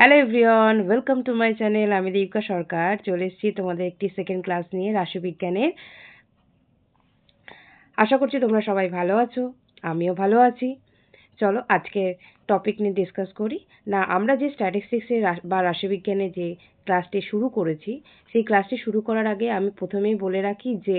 Hello everyone welcome to my channel আমি দীপিকা সরকার। চলে এসেছি তোমাদের একটি সেকেন্ড ক্লাস নিয়ে, রাশিবিজ্ঞানের। আশা করছি তোমরা সবাই ভালো আছো, আমিও ভালো আছি। চলো আজকে টপিক নিয়ে ডিসকাস করি। না, আমরা যে স্ট্যাটিস্টিক্সের বা রাশিবিজ্ঞানে যে ক্লাসটি শুরু করেছি, সেই ক্লাসটি শুরু করার আগে আমি প্রথমেই বলে রাখি যে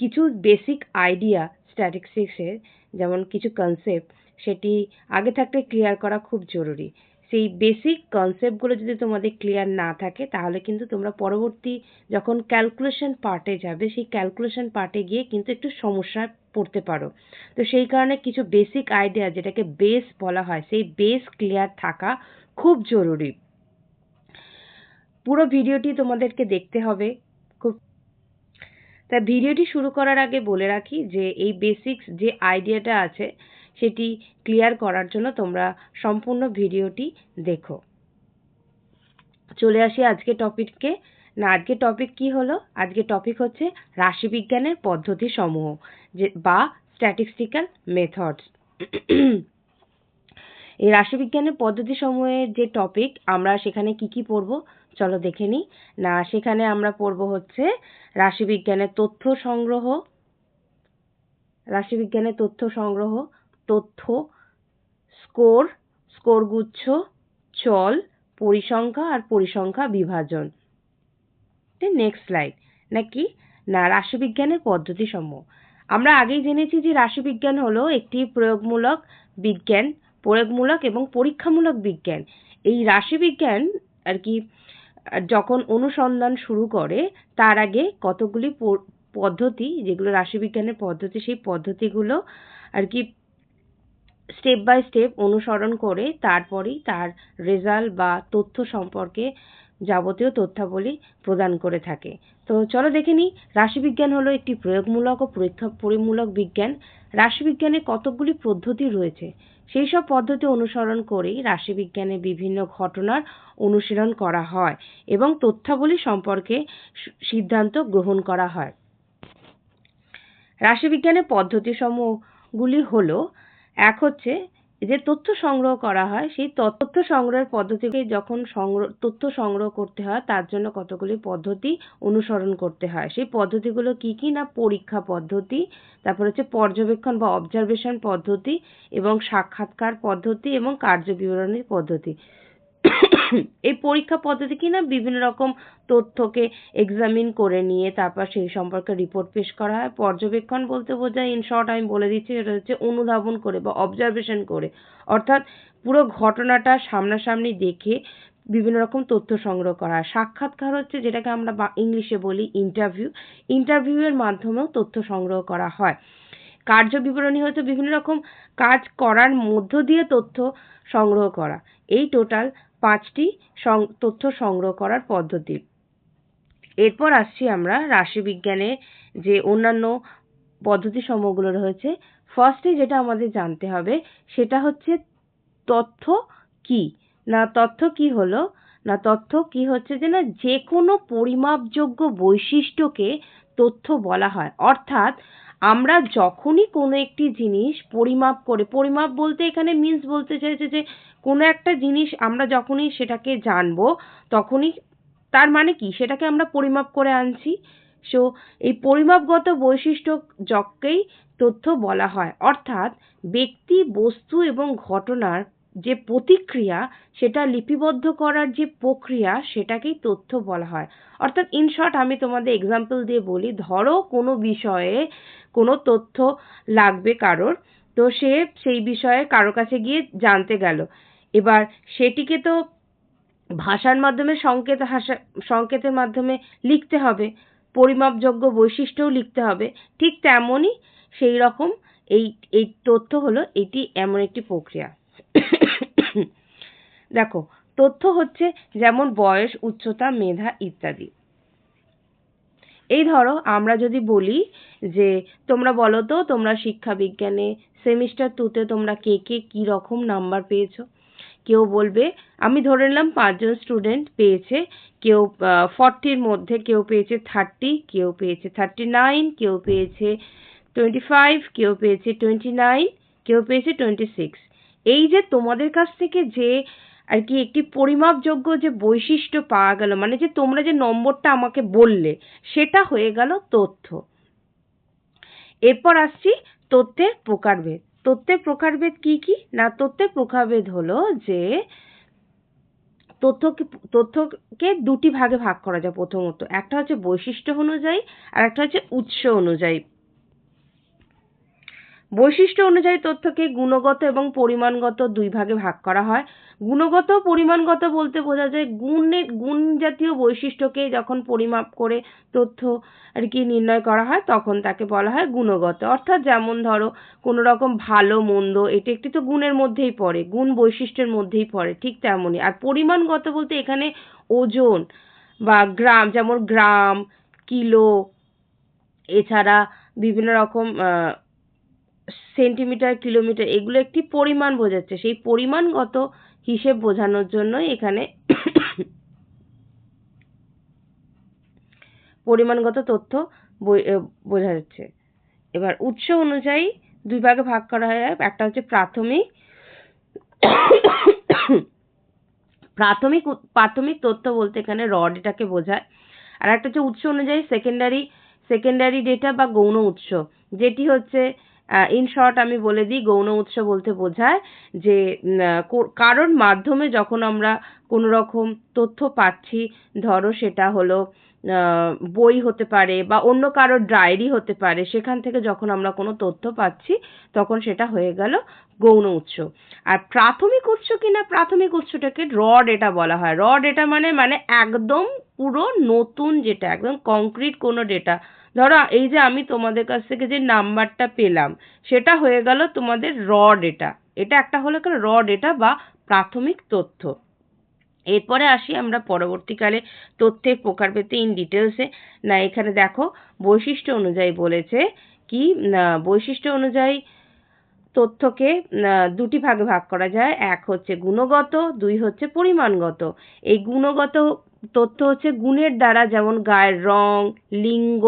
কিছু বেসিক আইডিয়া স্ট্যাটিস্টিক্সের যেমন কিছু কনসেপ্ট সেটি আগে থাকতে ক্লিয়ার করা খুব জরুরি। সেই বেসিক কনসেপ্টগুলো যদি তোমাদের ক্লিয়ার না থাকে, তাহলে কিন্তু তোমরা পরবর্তী যখন ক্যালকুলেশন পার্টে যাবে, সেই ক্যালকুলেশন পার্টে গিয়ে কিন্তু একটু সমস্যায় পড়তে পারো। তো সেই কারণে কিছু বেসিক আইডিয়া যেটাকে বেস বলা হয়, সেই বেস ক্লিয়ার থাকা খুব জরুরি। পুরো ভিডিওটি তোমাদেরকে দেখতে হবে। খুব তা ভিডিওটি শুরু করার আগে বলে রাখি যে, এই বেসিক্স যে আইডিয়াটা আছে সেটি ক্লিয়ার করার জন্য তোমরা সম্পূর্ণ ভিডিওটি দেখো। চলে আসি আজকে টপিককে না, আজকে টপিক কি হলো? আজকে টপিক হচ্ছে রাশিবিজ্ঞানের পদ্ধতি সমূহ, যে, বা স্ট্যাটিস্টিক্যাল মেথডস এই রাশিবিজ্ঞানের পদ্ধতি সমূহের যে টপিক আমরা সেখানে কি কি পড়ব? চলো দেখে নিই। না, সেখানে আমরা পড়ব হচ্ছে রাশিবিজ্ঞানের তথ্য সংগ্রহ, রাশিবিজ্ঞানের তথ্য সংগ্রহ তথ্য, স্কোর, স্কোরগুচ্ছ, চল, পরিসংখ্যা আর পরিসংখ্যা বিভাজন। নেক্সট স্লাইড নাকি? না, রাশিবিজ্ঞানের পদ্ধতি সমূহ আমরা আগেই জেনেছি যে রাশিবিজ্ঞান হলো একটি প্রয়োগমূলক বিজ্ঞান, প্রয়োগমূলক এবং পরীক্ষামূলক বিজ্ঞান। এই রাশিবিজ্ঞান আর কি, যখন অনুসন্ধান শুরু করে, তার আগে কতগুলি পদ্ধতি, যেগুলো রাশিবিজ্ঞানের পদ্ধতি, সেই পদ্ধতিগুলো আর কি স্টেপ বাই স্টেপ অনুসরণ করে তারপরেই তার রেজাল্ট বা তথ্য সম্পর্কে যাবতীয় তথ্যাবলী প্রদান করে থাকে। তো চলো দেখে নিই, রাশিবিজ্ঞান হলো একটি প্রয়োগমূলক ও পরিমূলক বিজ্ঞান। রাশিবিজ্ঞানে কতকগুলি পদ্ধতি রয়েছে, সেই সব পদ্ধতি অনুসরণ করেই রাশিবিজ্ঞানে বিভিন্ন ঘটনার অনুশীলন করা হয় এবং তথ্যাবলী সম্পর্কে সিদ্ধান্ত গ্রহণ করা হয়। রাশিবিজ্ঞানের পদ্ধতিসমূহগুলি হলো এক হচ্ছে যে তথ্য সংগ্রহ করা হয়, সেই তথ্য সংগ্রহের পদ্ধতিকে যখন সংগ্রহ তথ্য সংগ্রহ করতে হয়, তার জন্য কতগুলি পদ্ধতি অনুসরণ করতে হয়। সেই পদ্ধতিগুলো কি কি না? পরীক্ষা পদ্ধতি, তারপর হচ্ছে পর্যবেক্ষণ বা অবজারভেশন পদ্ধতি এবং সাক্ষাৎকার পদ্ধতি এবং কার্য বিবরণী পদ্ধতি। এই পরীক্ষা পদ্ধতি কিনা বিভিন্ন রকম তথ্যকে এক্সামিন করে নিয়ে তারপর সেই সম্পর্কে রিপোর্ট পেশ করা হয়। পর্যবেক্ষণ বলতে বোঝায় ইন শর্ট আমি বলে দিচ্ছি সেটা হচ্ছে অনুধাবন করে বা অবজারভেশন করে। অর্থাৎ পুরো ঘটনাটা সামনাসামনি দেখে বিভিন্ন রকম তথ্য সংগ্রহ করা সাক্ষাৎকার হচ্ছে যেটাকে আমরা ইংলিশে বলি ইন্টারভিউ ইন্টারভিউয়ের মাধ্যমেও তথ্য সংগ্রহ করা হয়। কার্য বিবরণী হচ্ছে বিভিন্ন রকম কাজ করার মধ্য দিয়ে তথ্য সংগ্রহ করা। এই টোটাল পাঁচটি তথ্য সংগ্রহ করার পদ্ধতি। এরপর আসছি আমরা রাশিবিজ্ঞানে যে অন্যান্য পদ্ধতি সমূহগুলো রয়েছে। ফার্স্টে যেটা আমাদের জানতে হবে, সেটা হচ্ছে তথ্য কি? না, তথ্য কি হলো? না, তথ্য কি হচ্ছে যে না যে কোনো পরিমাপযোগ্য বৈশিষ্ট্যকে তথ্য বলা হয়। অর্থাৎ আমরা যখনই কোনো একটি জিনিস পরিমাপ করে, পরিমাপ বলতে এখানে মিন্স বলতে চাইছে যে কোনো একটা জিনিস আমরা যখনই সেটাকে জানব, তখনই তার মানে কি? সেটাকে আমরা পরিমাপ করে আনছি। সো এই পরিমাপগত বৈশিষ্ট্য যকেই তথ্য বলা হয়। অর্থাৎ ব্যক্তি, বস্তু এবং ঘটনার যে প্রতিক্রিয়া সেটা লিপিবদ্ধ করার যে প্রক্রিয়া সেটাকেই তথ্য বলা হয়। অর্থাৎ ইন শর্ট আমি তোমাদের এক্সাম্পল দিয়ে বলি, ধরো কোনো বিষয়ে কোনো তথ্য লাগবে কারোর, তো সে সেই বিষয়ে কারও কাছে গিয়ে জানতে গেল। এবার সেটিকে তো ভাষার মাধ্যমে সংকেত হাসা, সংকেতের মাধ্যমে লিখতে হবে, পরিমাপযোগ্য বৈশিষ্ট্যও লিখতে হবে, ঠিক তেমনই সেই রকম এই এই তথ্য হলো এটি এমন একটি প্রক্রিয়া। দেখো, তথ্য হচ্ছে যেমন বয়স, উচ্চতা, মেধা ইত্যাদি। এই ধরো, আমরা যদি বলি যে, তোমরা বলো তো, তোমরা শিক্ষা বিজ্ঞানে সেমিস্টার টুতে তোমরা কে কে কী রকম নাম্বার পেয়েছ? কেউ বলবে, আমি ধরে নিলাম পাঁচজন স্টুডেন্ট পেয়েছে, কেউ ফর্টির মধ্যে কেউ পেয়েছে থার্টি কেউ পেয়েছে থার্টি নাইন কেউ পেয়েছে টোয়েন্টি ফাইভ কেউ পেয়েছে টোয়েন্টি নাইন কেউ পেয়েছে টোয়েন্টি সিক্স এই যে তোমাদের কাছ থেকে যে আর কি একটি পরিমাপযোগ্য যে বৈশিষ্ট্য পাওয়া গেল মানে যে তোমরা যে নম্বরটা আমাকে বললে, সেটা হয়ে গেল তথ্য। এরপর আসছি তথ্যের প্রকারভেদ। তথ্যের প্রকারভেদ কি কি? না, তথ্যের প্রকারভেদ হলো যে তথ্যকে তথ্যকে দুটি ভাগে ভাগ করা যায় প্রথমত। একটা হচ্ছে বৈশিষ্ট্য অনুযায়ী, আর একটা হচ্ছে উৎস অনুযায়ী। বৈশিষ্ট্য অনুযায়ী তথ্যকে গুণগত এবং পরিমাণগত দুই ভাগে ভাগ করা হয়। গুণগত পরিমাণগত বলতে বোঝা যায় গুণের গুণ জাতীয় বৈশিষ্ট্যকে যখন পরিমাপ করে তথ্য আর কি নির্ণয় করা হয়, তখন তাকে বলা হয় গুণগত। অর্থাৎ যেমন ধরো, কোনো রকম ভালো, মন্দ, এটি একটি তো গুণের মধ্যেই পড়ে, গুণ বৈশিষ্ট্যের মধ্যেই পড়ে, ঠিক তেমনই। আর পরিমাণগত বলতে এখানে ওজন বা গ্রাম, যেমন গ্রাম, কিলো, এছাড়া বিভিন্ন রকম সেন্টিমিটার কিলোমিটার এগুলো একটি পরিমাণ বোঝাচ্ছে। সেই পরিমাণগত হিসেব বোঝানোর জন্যই এখানে পরিমাণগত তথ্য বোঝা যাচ্ছে। এবার উৎস অনুযায়ী দুই ভাগে ভাগ করা হয়। একটা হচ্ছে প্রাথমিক প্রাথমিক প্রাথমিক তথ্য বলতে এখানে র ডেটাকে বোঝায়। আর একটা হচ্ছে উৎস অনুযায়ী সেকেন্ডারি সেকেন্ডারি ডেটা বা গৌণ উৎস। যেটি হচ্ছে ইন শর্ট আমি বলে দিই, গৌণ উৎস বলতে বোঝায় যে কারোর মাধ্যমে যখন আমরা কোনো রকম তথ্য পাচ্ছি, ধরো সেটা হলো বই হতে পারে বা অন্য কারোর ডায়েরি হতে পারে, সেখান থেকে যখন আমরা কোনো তথ্য পাচ্ছি, তখন সেটা হয়ে গেল গৌণ উৎস। আর প্রাথমিক উৎস কিনা, প্রাথমিক উৎসটাকে র ডেটা বলা হয়। র ডেটা মানে মানে একদম পুরো নতুন যেটা, একদম কংক্রিট কোনো ডেটা ধরো, এই যে আমি তোমাদের কাছ থেকে যে নাম্বারটা পেলাম, সেটা হয়ে গেল তোমাদের র ডেটা এটা একটা হলো র ডেটা বা প্রাথমিক তথ্য। এরপরে আসি আমরা পরবর্তীকালে তথ্যের প্রকারভেদে ইন ডিটেলসে না, এখানে দেখো, বৈশিষ্ট্য অনুযায়ী বলেছে কি বৈশিষ্ট্য অনুযায়ী তথ্যকে দুটি ভাগে ভাগ করা যায়। এক হচ্ছে গুণগত, দুই হচ্ছে পরিমাণগত। এই গুণগত তথ্য হচ্ছে গুণের দ্বারা যেমন গায়ের রং, লিঙ্গ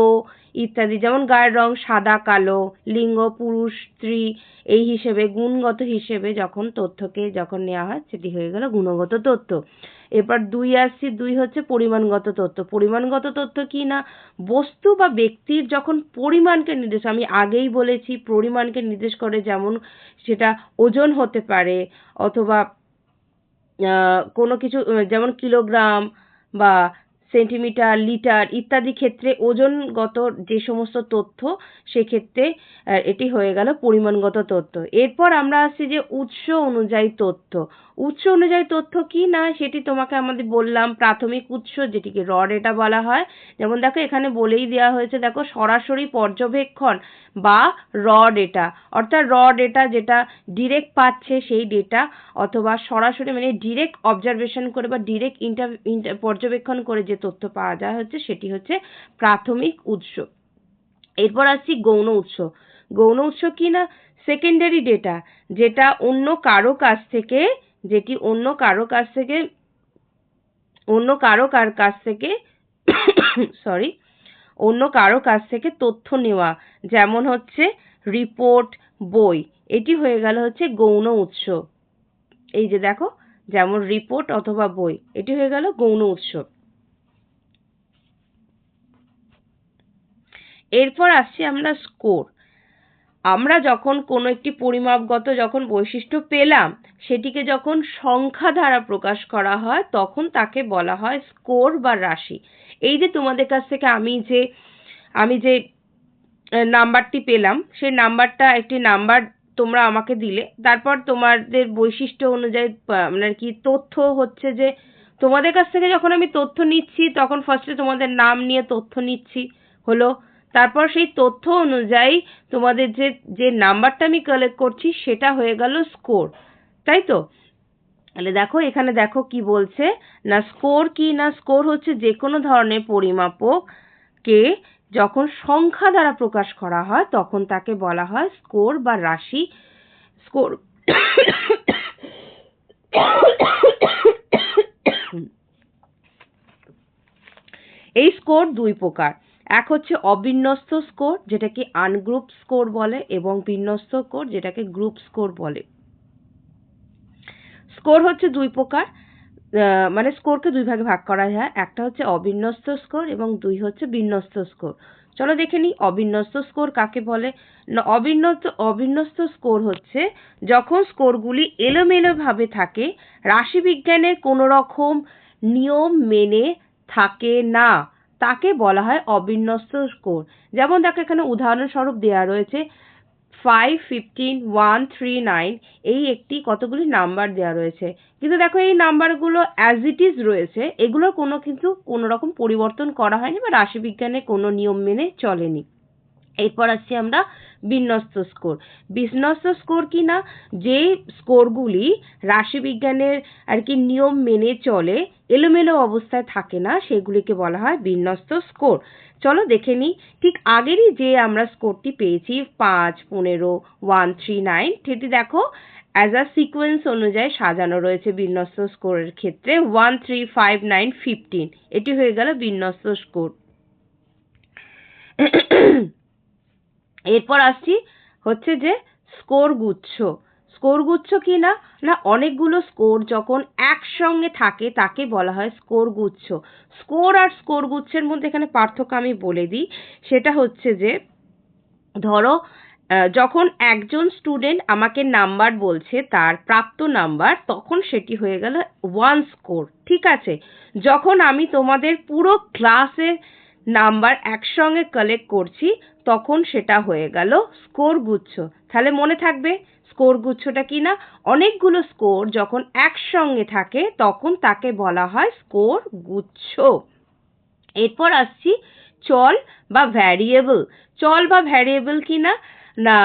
ইত্যাদি, যেমন গায়ের রং সাদা, কালো, লিঙ্গ, পুরুষ, স্ত্রী, এই হিসেবে, গুণগত হিসেবে যখন তথ্যকে যখন নেওয়া হয়, সেটি হয়ে গেল গুণগত তথ্য। এবার দুই আসছি, দুই হচ্ছে পরিমাণগত তথ্য। পরিমাণগত তথ্য কি না? বস্তু বা ব্যক্তির যখন পরিমাণকে নির্দেশ, আমি আগেই বলেছি, পরিমাণকে নির্দেশ করে যেমন সেটা ওজন হতে পারে, অথবা কোনো কিছু, যেমন কিলোগ্রাম বা সেন্টিমিটার লিটার ইত্যাদি ক্ষেত্রে ওজনগত যে সমস্ত তথ্য, সেক্ষেত্রে এটি হয়ে গেল পরিমাণগত তথ্য। এরপর আমরা আসছি যে উৎস অনুযায়ী তথ্য। উৎস অনুযায়ী তথ্য কি না সেটি তোমাকে আমাদের বললাম। প্রাথমিক উৎস যেটিকে র ডেটা বলা হয়। যেমন দেখো, এখানে বলেই দেওয়া হয়েছে, দেখো, সরাসরি পর্যবেক্ষণ বা র ডেটা অর্থাৎ র ডেটা যেটা ডিরেক্ট পাচ্ছে সেই ডেটা অথবা সরাসরি মানে ডিরেক্ট অবজারভেশন করে বা ডিরেক্ট ইন্টার পর্যবেক্ষণ করে যে তথ্য পাওয়া যায় হচ্ছে, সেটি হচ্ছে প্রাথমিক উৎস। এরপর আসছি গৌণ উৎস। গৌণ উৎস কি না? সেকেন্ডারি ডেটা যেটা অন্য কারও কাছ থেকে যেটি অন্য কারও কাছ থেকে, অন্য কারও কার, কাছ থেকে সরি অন্য কারও কাছ থেকে তথ্য নেওয়া, যেমন হচ্ছে রিপোর্ট বই। এটি হয়ে গেল হচ্ছে গৌণ উৎস। এই যে দেখো, যেমন রিপোর্ট অথবা বই, এটি হয়ে গেল গৌণ উৎস। এরপর আসছি আমরা স্কোর আমরা যখন কোনো একটি পরিমাপগত যখন বৈশিষ্ট্য পেলাম, সেটিকে যখন সংখ্যা দ্বারা প্রকাশ করা হয়, তখন তাকে বলা হয় স্কোর বা রাশি। এই যে তোমাদের কাছ থেকে আমি যে আমি যে নাম্বারটি পেলাম, সেই নাম্বারটা একটি নাম্বার তোমরা আমাকে দিলে। তারপর তোমাদের বৈশিষ্ট্য অনুযায়ী মানে আর কি তথ্য হচ্ছে যে, তোমাদের কাছ থেকে যখন আমি তথ্য নিচ্ছি, তখন ফার্স্টে তোমাদের নাম নিয়ে তথ্য নিচ্ছি। হলো তারপর সেই তথ্য অনুযায়ী তোমাদের যে যে নাম্বারটা আমি কালেক্ট করছি সেটা হয়ে গেল স্কোর তাই তো? তাহলে দেখো, এখানে দেখো কি বলছে, না স্কোর কি, না স্কোর হচ্ছে যে কোনো ধরনের পরিমাপককে যখন সংখ্যা দ্বারা প্রকাশ করা হয় তখন তাকে বলা হয় স্কোর বা রাশি স্কোর এই স্কোর দুই প্রকার। এক হচ্ছে অবিন্যস্ত স্কোর যেটাকে আনগ্রুপ স্কোর বলে এবং বিন্যস্ত স্কোর যেটাকে গ্রুপ স্কোর বলে। স্কোর হচ্ছে দুই প্রকার মানে স্কোরকে দুই ভাগে ভাগ করা যায় একটা হচ্ছে অবিন্যস্ত স্কোর এবং দুই হচ্ছে বিন্যস্ত স্কোর চলো দেখে নিই, অবিন্যস্ত স্কোর কাকে বলে? না, অবিন্যস্ত অবিন্যস্ত স্কোর হচ্ছে যখন স্কোরগুলি এলোমেলোভাবে থাকে, রাশিবিজ্ঞানের কোনো রকম নিয়ম মেনে থাকে না। তাকে বলা হয় অবিন্যস্ত স্কোর যেমন দেখো এখানে উদাহরণস্বরূপ দেওয়া রয়েছে five fifteen one three nine এই একটি কতগুলি নাম্বার দেওয়া রয়েছে। কিন্তু দেখো এই নাম্বারগুলো অ্যাজ ইট ইজ রয়েছে, এগুলোর কোনো কিন্তু কোনো রকম পরিবর্তন করা হয়নি বা রাশিবিজ্ঞানে কোনো নিয়ম মেনে চলেনি। এরপর আসছি আমরা বিন্যস্ত স্কোর। বিন্যস্ত স্কোর কি না যে স্কোরগুলি রাশিবিজ্ঞানের আর কি নিয়ম মেনে চলে, এলোমেলো অবস্থায় থাকে না, সেগুলিকে বলা হয় বিন্যস্ত স্কোর। চলো দেখে নিই, ঠিক আগেরই যে আমরা স্কোরটি পেয়েছি, পাঁচ, পনেরো, ওয়ান, থ্রি, নাইন, সেটি দেখো অ্যাজ আ সিকোয়েন্স অনুযায়ী সাজানো রয়েছে বিন্যস্ত স্কোরের ক্ষেত্রে, one, three, five, nine, fifteen, এটি হয়ে গেল বিন্যস্ত স্কোর। এরপর আসছি হচ্ছে যে স্কোর গুচ্ছ। স্কোর গুচ্ছ কি না? না, অনেকগুলো স্কোর যখন একসঙ্গে থাকে, তাকে বলা হয় স্কোর গুচ্ছ। স্কোর আর স্কোর গুচ্ছের মধ্যে এখানে পার্থক্য আমি বলে দিই। সেটা হচ্ছে যে, ধরো যখন একজন স্টুডেন্ট আমাকে নাম্বার বলছে, তার প্রাপ্ত নাম্বার তখন সেটি হয়ে গেল ওয়ান স্কোর ঠিক আছে? যখন আমি তোমাদের পুরো ক্লাসের নাম্বার একসঙ্গে কালেক্ট করছি, তখন সেটা হয়ে গেল স্কোর গুচ্ছ। তাহলে মনে থাকবে স্কোর গুচ্ছটা কি না অনেকগুলো স্কোর যখন একসঙ্গে থাকে, তখন তাকে বলা হয় স্কোর গুচ্ছ। এরপর আসছি চল বা ভ্যারিয়েবল চল বা ভ্যারিয়েবল কি না না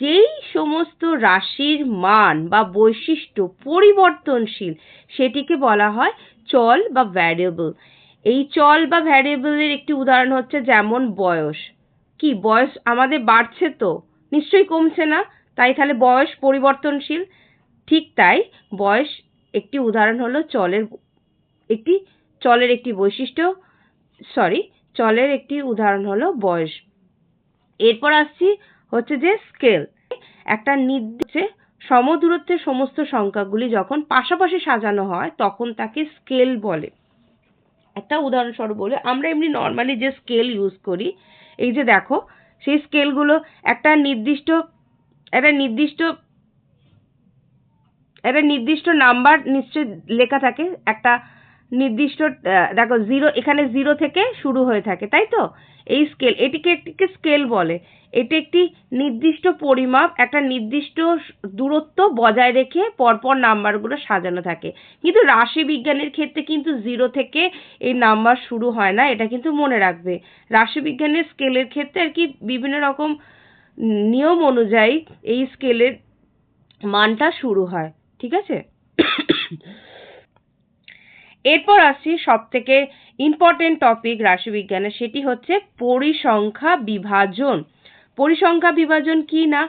যেই সমস্ত রাশির মান বা বৈশিষ্ট্য পরিবর্তনশীল, সেটিকে বলা হয় চল বা ভ্যারিয়েবল এই চল বা ভ্যারিয়েবলের একটি উদাহরণ হচ্ছে যেমন বয়স। কি, বয়স আমাদের বাড়ছে তো? নিশ্চয়ই কমছে না? তাই তাহলে বয়স পরিবর্তনশীল। ঠিক তাই বয়স একটি উদাহরণ হলো চলের একটি চলের একটি বৈশিষ্ট্য সরি চলের একটি উদাহরণ হলো বয়স। এরপর আসছি হচ্ছে যে স্কেল একটা নির্দিষ্ট সমদূরত্বের সমস্ত সংখ্যাগুলি যখন পাশাপাশি সাজানো হয়, তখন তাকে স্কেল বলে। একটা উদাহরণস্বরূপ বলে, আমরা এমনি নর্মালি যে স্কেল ইউজ করি, এই যে দেখো, সেই স্কেলগুলো একটা নির্দিষ্ট একটা নির্দিষ্ট একটা নির্দিষ্ট নাম্বার নিশ্চয় লেখা থাকে, একটা নির্দিষ্ট দেখো জিরো এখানে জিরো থেকে শুরু হয়ে থাকে, তাই তো? এই স্কেল এটিকে একটিকে স্কেল বলে। এটি একটি নির্দিষ্ট পরিমাপ, একটা নির্দিষ্ট দূরত্ব বজায় রেখে পরপর নাম্বারগুলো সাজানো থাকে। কিন্তু রাশি বিজ্ঞানের ক্ষেত্রে কিন্তু জিরো থেকে এই নাম্বার শুরু হয় না, এটা কিন্তু মনে রাখবে। রাশি বিজ্ঞানের স্কেলের ক্ষেত্রে আর কি বিভিন্ন রকম নিয়ম অনুযায়ী এই স্কেলের মানটা শুরু হয়, ঠিক আছে? এরপর আসছি সব থেকে ইম্পর্টেন্ট টপিক রাশিবিজ্ঞানে সেটি হচ্ছে পরিসংখ্যা বিভাজন। পরিসংখ্যা বিভাজন কি না?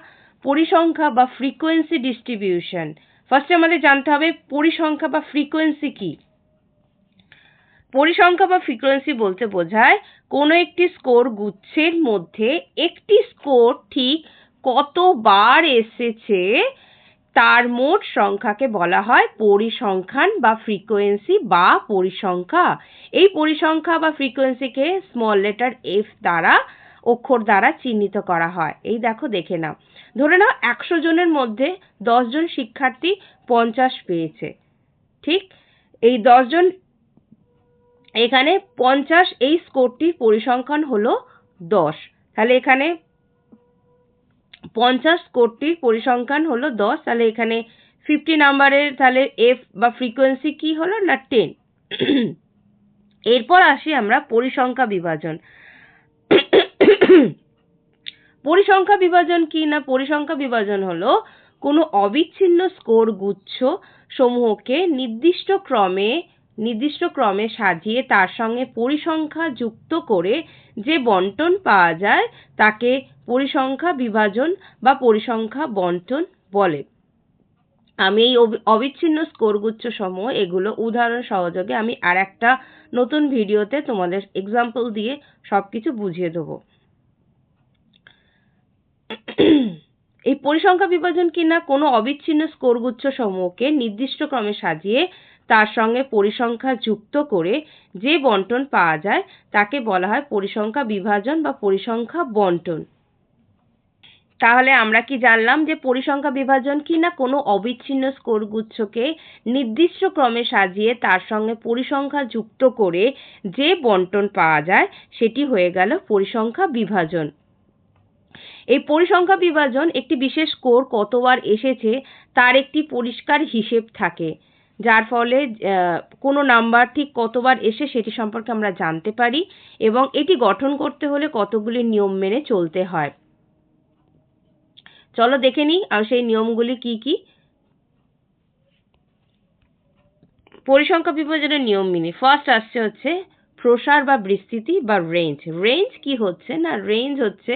পরিসংখ্যা বা ফ্রিকোয়েন্সি ডিস্ট্রিবিউশন ফার্স্টে আমাদের জানতে হবে পরিসংখ্যা বা ফ্রিকোয়েন্সি কি? পরিসংখ্যা বা ফ্রিকোয়েন্সি বলতে বোঝায় কোনো একটি স্কোর গুচ্ছের মধ্যে একটি স্কোর ঠিক কতবার এসেছে তার মোট সংখ্যাকে বলা হয় পরিসংখ্যান বা ফ্রিকোয়েন্সি বা পরিসংখ্যা। এই পরিসংখ্যা বা ফ্রিকোয়েন্সিকে স্মল লেটার এফ দ্বারা, অক্ষর দ্বারা চিহ্নিত করা হয়। এই দেখো, দেখে নাও। ধরে নাও, একশো জনের মধ্যে দশ জন শিক্ষার্থী পঞ্চাশ পেয়েছে। ঠিক? এই দশজন এখানে পঞ্চাশ, এই স্কোরটির পরিসংখ্যান হলো দশ। তাহলে এখানে পঞ্চাশ স্কোরটির পরিসংখ্যান হলো দশ, তাহলে এখানে ফিফটি নাম্বারের তাহলে এফ বা ফ্রিকোয়েন্সি কি হলো না টেন এরপর আসি আমরা পরিসংখ্যা বিভাজন। পরিসংখ্যা বিভাজন কি না? পরিসংখ্যা বিভাজন হলো কোনো অবিচ্ছিন্ন স্কোর গুচ্ছ সমূহকে নির্দিষ্ট ক্রমে নির্দিষ্ট ক্রমে সাজিয়ে তার সঙ্গে পরিসংখ্যা যুক্ত করে যে বন্টন পাওয়া যায় তাকে পরিসংখ্যা বিভাজন বা পরিসংখ্যা বন্টন বলে। আমি এই অবি- অবিচ্ছিন্ন স্কোর গুচ্ছ সমূহ এগুলো উদাহরণ সহযোগে আমি আর একটা নতুন ভিডিওতে তোমাদের এক্সাম্পল দিয়ে সবকিছু বুঝিয়ে দেবো। এই পরিসংখ্যা বিভাজন কিনা কোনো অবিচ্ছিন্ন স্কোরগুচ্ছ সমূহকে নির্দিষ্ট ক্রমে সাজিয়ে তার সঙ্গে পরিসংখ্যা যুক্ত করে যে বন্টন পাওয়া যায় তাকে বলা হয় পরিসংখ্যা বিভাজন বা পরিসংখ্যা বন্টন। তাহলে আমরা কি জানলাম যে পরিসংখ্যা বিভাজন কি না কোনো অবিচ্ছিন্ন স্কোর গুচ্ছকে নির্দিষ্ট ক্রমে সাজিয়ে তার সঙ্গে পরিসংখ্যা যুক্ত করে যে বন্টন পাওয়া যায়, সেটি হয়ে গেল পরিসংখ্যা বিভাজন। এই পরিসংখ্যা বিভাজন একটি বিশেষ স্কোর কতবার এসেছে তার একটি পরিষ্কার হিসেব থাকে, যার ফলে কোনো নাম্বার ঠিক কতবার এসে সেটি সম্পর্কে আমরা জানতে পারি এবং এটি গঠন করতে হলে কতগুলি নিয়ম মেনে চলতে হয়। চলো দেখে নিই, আর সেই নিয়মগুলি কি কি? পরিসংখ্যা বিভাজনের নিয়ম মিনি। ফার্স্ট আসছে হচ্ছে প্রসার বা বিস্তৃতি বা রেঞ্জ রেঞ্জ কি হচ্ছে না? রেঞ্জ হচ্ছে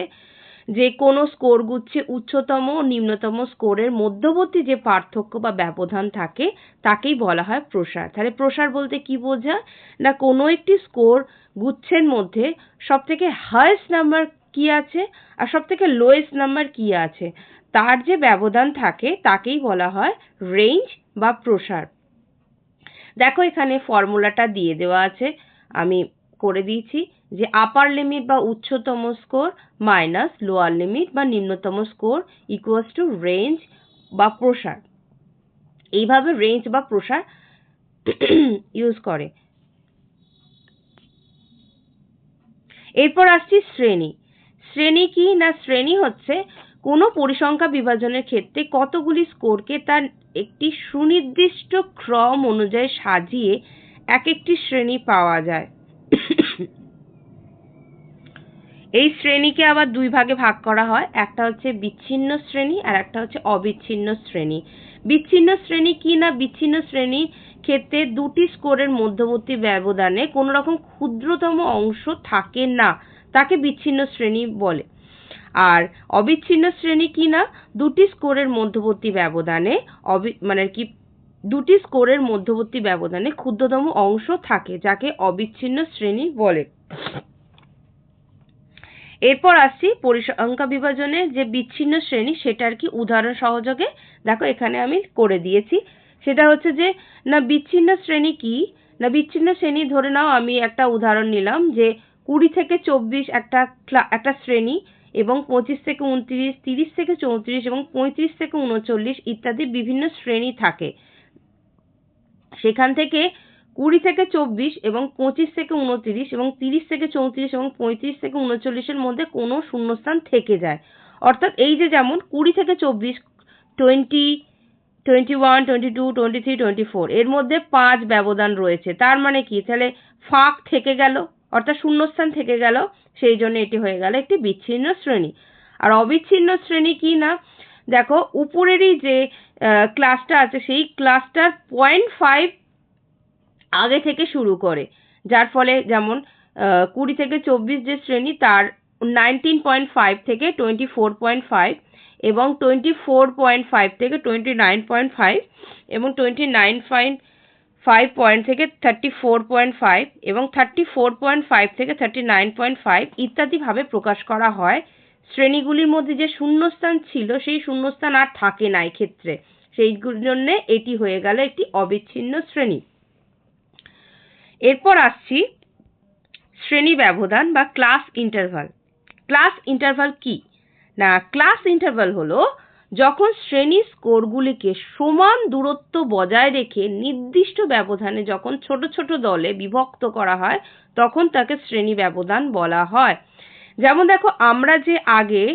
যে কোনো স্কোর গুচ্ছে উচ্চতম ও নিম্নতম স্কোরের মধ্যবর্তী যে পার্থক্য বা ব্যবধান থাকে, তাকেই বলা হয় প্রসার। তাহলে প্রসার বলতে কি বোঝায়? না কোনো একটি স্কোর গুচ্ছের মধ্যে সবথেকে হায়েস্ট নাম্বার কি আছে? আর সবথেকে লোয়েস্ট নাম্বার কি আছে? তার যে ব্যবধান থাকে, তাকেই বলা হয় রেঞ্জ বা প্রসার। দেখো এখানে ফর্মুলাটা দিয়ে দেওয়া আছে। আমি করে দিয়েছি যে আপার লিমিট বা উচ্চতম স্কোর মাইনাস লোয়ার লিমিট বা নিম্নতম স্কোর ইকুয়ালস টু রেঞ্জ বা প্রসার। এইভাবে রেঞ্জ বা প্রসার ইউজ করে। এরপর আসছি শ্রেণি। শ্রেণি কি না শ্রেণি হচ্ছে, কোনো পরিসংখ্যা বিভাজনের ক্ষেত্রে কতগুলি স্কোরকে তার একটি সুনির্দিষ্ট ক্রম অনুযায়ী সাজিয়ে এক একটি শ্রেণি পাওয়া যায়। এই শ্রেণীকে আবার দুই ভাগে ভাগ করা হয়, একটা হচ্ছে বিচ্ছিন্ন শ্রেণি আর একটা হচ্ছে অবিচ্ছিন্ন শ্রেণি। বিচ্ছিন্ন শ্রেণি কি না বিচ্ছিন্ন শ্রেণি ক্ষেত্রে দুটি স্কোরের মধ্যবর্তী ব্যবধানে কোনো রকম ক্ষুদ্রতম অংশ থাকে না। তাকে বিচ্ছিন্ন শ্রেণি বলে। আর অবিচ্ছিন্ন শ্রেণি কি না? দুটি স্কোরের মধ্যবর্তী ব্যবধানে অবি মানে কি, দুটি স্কোরের মধ্যবর্তী ব্যবধানে ক্ষুদ্রতম অংশ থাকে, যাকে অবিচ্ছিন্ন শ্রেণি বলে। এরপর আসছি পরিসংখ্যা বিভাজনে যে বিচ্ছিন্ন শ্রেণি, সেটার কি উদাহরণ সহযোগে? দেখো, এখানে আমি করে দিয়েছি। সেটা হচ্ছে যে, না বিচ্ছিন্ন শ্রেণি কি? না বিচ্ছিন্ন শ্রেণি ধরে নাও, আমি একটা উদাহরণ নিলাম যে কুড়ি থেকে চব্বিশ একটা একটা শ্রেণি এবং পঁচিশ থেকে উনত্রিশ, তিরিশ থেকে চৌত্রিশ এবং পঁয়ত্রিশ থেকে উনচল্লিশ ইত্যাদি বিভিন্ন শ্রেণি থাকে। সেখান থেকে কুড়ি থেকে চব্বিশ এবং পঁচিশ থেকে উনত্রিশ এবং তিরিশ থেকে চৌত্রিশ এবং পঁয়ত্রিশ থেকে উনচল্লিশের মধ্যে কোনো শূন্যস্থান থেকে যায়। অর্থাৎ এই যে যেমন কুড়ি থেকে চব্বিশ, twenty twenty one, twenty two, twenty three, twenty four, এর মধ্যে পাঁচ ব্যবধান রয়েছে। তার মানে কি? তাহলে ফাঁক থেকে গেল। অর্থাৎ শূন্যস্থান থেকে গেল, সেই জন্য এটি হয়ে গেল একটি বিচ্ছিন্ন শ্রেণি। আর অবিচ্ছিন্ন শ্রেণি কি না? দেখো, উপরেরই যে ক্লাসটা আছে, সেই ক্লাসটার পয়েন্ট ফাইভ আগে থেকে শুরু করে। যার ফলে যেমন কুড়ি থেকে চব্বিশ যে শ্রেণি, তার নাইনটিন পয়েন্ট ফাইভ থেকে টোয়েন্টি ফোর পয়েন্ট ফাইভ এবং টোয়েন্টি ফোর পয়েন্ট ফাইভ থেকে টোয়েন্টি নাইন পয়েন্ট ফাইভ এবং twenty nine point five point থেকে থার্টি ফোর পয়েন্ট ফাইভ এবং থার্টি ফোর পয়েন্ট ফাইভ থেকে থার্টি নাইন পয়েন্ট ফাইভ ইত্যাদিভাবে প্রকাশ করা হয়। শ্রেণীগুলির মধ্যে যে শূন্যস্থান ছিল, সেই শূন্যস্থান আর থাকে না ক্ষেত্রে সেই জন্যে এটি হয়ে গেল একটি অবিচ্ছিন্ন শ্রেণি। এরপর আসছি শ্রেণি ব্যবধান বা ক্লাস ইন্টারভাল ক্লাস ইন্টারভাল কি? না ক্লাস ইন্টারভাল হলো যখন শ্রেণি স্কোরগুলিকে সমান দূরত্ব বজায় রেখে নির্দিষ্ট ব্যবধানে যখন ছোট ছোট দলে বিভক্ত করা হয়, তখন তাকে শ্রেণি ব্যবধান বলা হয়। যেমন দেখো, আমরা যে আগে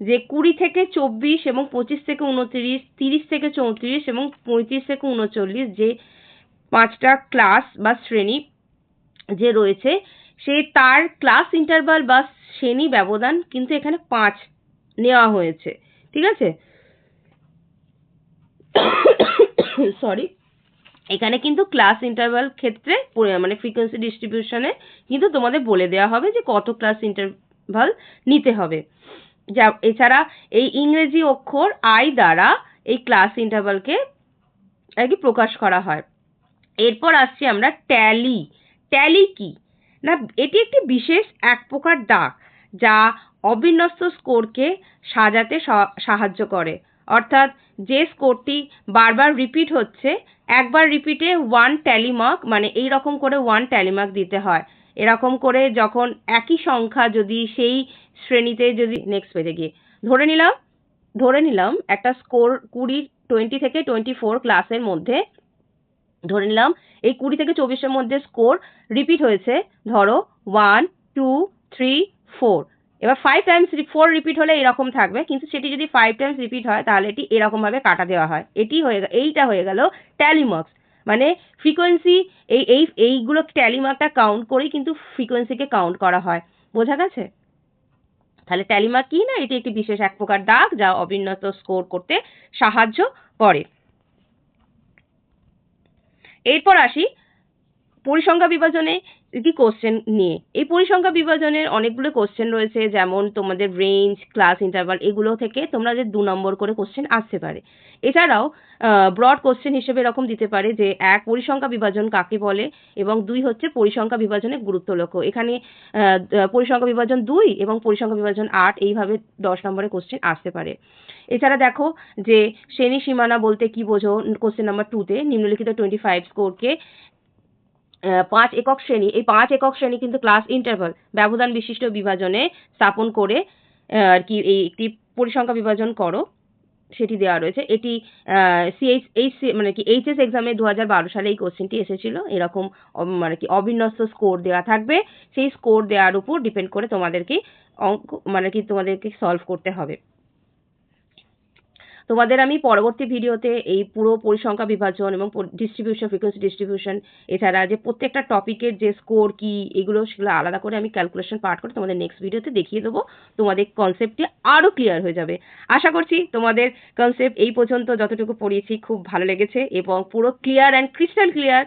যে কুড়ি থেকে চব্বিশ এবং পঁচিশ থেকে উনত্রিশ, তিরিশ থেকে চৌত্রিশ এবং পঁয়ত্রিশ থেকে উনচল্লিশ যে পাঁচটা ক্লাস বা শ্রেণি যে রয়েছে, সে তার ক্লাস ইন্টারভাল বা শ্রেণি ব্যবধান কিন্তু এখানে পাঁচ নেওয়া হয়েছে। ঠিক আছে? সরি এখানে কিন্তু ক্লাস ইন্টারভাল ক্ষেত্রে মানে ফ্রিকোয়েন্সি ডিস্ট্রিবিউশনে কিন্তু তোমাদের বলে দেওয়া হবে যে কত ক্লাস ইন্টারভাল নিতে হবে। যা, এছাড়া এই ইংরেজি অক্ষর আই দ্বারা এই ক্লাস ইন্টারভালকে আর কি প্রকাশ করা হয়। এরপর আসছি আমরা ট্যালি ট্যালি কি? না, এটি একটি বিশেষ এক প্রকার দাগ যা অবিন্যস্ত স্কোরকে সাজাতে সাহায্য করে। অর্থাৎ যে স্কোরটি বারবার রিপিট হচ্ছে, একবার রিপিটে ওয়ান ট্যালি মার্ক মানে এই রকম করে ওয়ান ট্যালি মার্ক দিতে হয়। এরকম করে যখন একই সংখ্যা যদি সেই শ্রেণীতে যদি নেক্সট পেজে গিয়ে, ধরে নিলাম ধরে নিলাম একটা স্কোর কুড়ি টোয়েন্টি থেকে টোয়েন্টি ফোর ক্লাসের মধ্যে, ধরে নিলাম এই কুড়ি থেকে চব্বিশের মধ্যে স্কোর রিপিট হয়েছে, ধরো ওয়ান টু থ্রি ফোর এবার ফাইভ টাইমস ফোর রিপিট হলে এরকম থাকবে, কিন্তু সেটি যদি ফাইভ টাইমস রিপিট হয়, তাহলে এটি এরকমভাবে কাটা দেওয়া হয়। এটি হয়ে এইটা হয়ে গেল ট্যালি মার্কস মানে ফ্রিকোয়েন্সি এই এই, এইগুলো ট্যালি মার্কটা কাউন্ট করেই কিন্তু ফ্রিকোয়েন্সিকে কাউন্ট করা হয়। বোঝা গেছে? তাহলে ট্যালি মার্ক কি না? এটি একটি বিশেষ এক প্রকার দাগ, যা অবিন্যস্ত স্কোর করতে সাহায্য করে। এরপর আসি পরিসংখ্যা বিভাজনে। একটি কোশ্চেন নিয়ে। এই পরিসংখ্যা বিভাজনের অনেকগুলো কোশ্চেন রয়েছে, যেমন তোমাদের রেঞ্জ ক্লাস ইন্টারভাল এগুলো থেকে তোমরা যে দু নম্বর করে কোশ্চেন আসতে পারে। এছাড়াও ব্রড কোশ্চেন হিসেবে এরকম দিতে পারে যে, এক, পরিসংখ্যা বিভাজন কাকে বলে? এবং দুই হচ্ছে পরিসংখ্যা বিভাজনের গুরুত্ব লক্ষ্য। এখানে পরিসংখ্যা বিভাজন দুই এবং পরিসংখ্যা বিভাজন আট এইভাবে দশ নম্বরে কোশ্চেন আসতে পারে। এছাড়া দেখো যে, শ্রেণি সীমানা বলতে কি বোঝো? কোশ্চেন নাম্বার টুতে নিম্নলিখিত টোয়েন্টি ফাইভ স্কোরকে পাঁচ একক শ্রেণি, এই পাঁচ একক শ্রেণি কিন্তু ক্লাস ইন্টারভাল ব্যবধান বিশিষ্ট বিভাজনে স্থাপন করে আর কি এই একটি পরিসংখ্যা বিভাজন করো, সেটি দেওয়া রয়েছে। এটি সিএইচ এইচ মানে কি এইচএস এক্সামে দু হাজার বারো সালে এই কোশ্চেনটি এসেছিল। এরকম মানে কি অবিন্যস্ত স্কোর দেওয়া থাকবে। সেই স্কোর দেওয়ার উপর ডিপেন্ড করে তোমাদেরকে অঙ্ক মানে কি তোমাদেরকে সলভ করতে হবে। তোমাদের আমি পরবর্তী ভিডিওতে এই পুরো পরিসংখ্যা বিভাজন এবং ডিস্ট্রিবিউশন ফ্রিকোয়েন্সি ডিস্ট্রিবিউশন এছাড়া যে প্রত্যেকটা টপিকের যে স্কোর কি, এগুলো সেগুলো আলাদা করে আমি ক্যালকুলেশন পার্ট করে তোমাদের নেক্সট ভিডিওতে দেখিয়ে দেবো। তোমাদের কনসেপ্টটি আরও ক্লিয়ার হয়ে যাবে। আশা করছি তোমাদের কনসেপ্ট এই পর্যন্ত যতটুকু পড়িয়েছি খুব ভালো লেগেছে এবং পুরো clear and crystal clear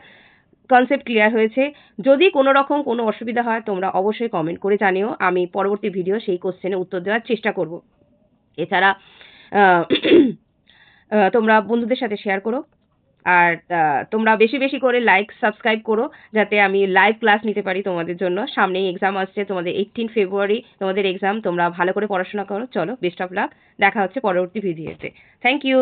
concept clear হয়েছে। যদি কোনো রকম কোনো অসুবিধা হয়, তোমরা অবশ্যই কমেন্ট করে জানিও। আমি পরবর্তী ভিডিও সেই কোশ্চেনে উত্তর দেওয়ার চেষ্টা করব। এছাড়া তোমরা বন্ধুদের সাথে শেয়ার করো। আর তোমরা বেশি বেশি করে লাইক সাবস্ক্রাইব করো, যাতে আমি লাইভ ক্লাস নিতে পারি তোমাদের জন্য। সামনেই এক্সাম আসছে, তোমাদের এইটিন ফেব্রুয়ারি তোমাদের এক্সাম তোমরা ভালো করে পড়াশোনা করো। চলো বেস্ট অফ লাক দেখা হচ্ছে পরবর্তী ভিডিওতে থ্যাংক ইউ